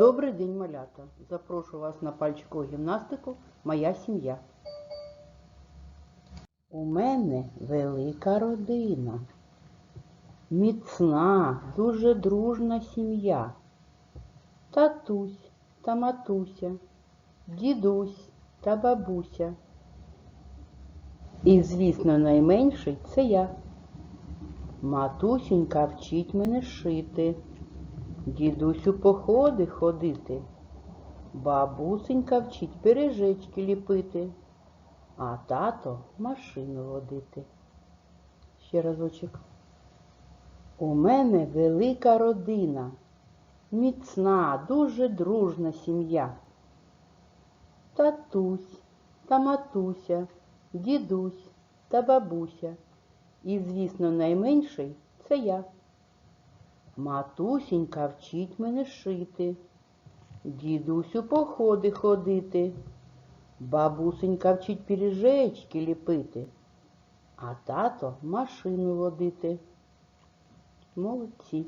Добрий день, малята! Запрошую вас на пальчикову гімнастику Моя сім'я. У мене велика родина. Міцна, дуже дружна сім'я. Татусь та матуся, дідусь та бабуся. І, звісно, найменший це я. Матусінька вчить мене шити. Дідусь у походи ходити, бабусенька вчить пиріжечки ліпити, а тато машину водити. Ще разочок. У мене велика родина, міцна, дуже дружна сім'я. Татусь та матуся, дідусь та бабуся. І, звісно, найменший це я. Матусінька вчить мене шити, дідусю походи ходити, бабусенька вчить піріжечки ліпити, а тато машину водити. Молодці.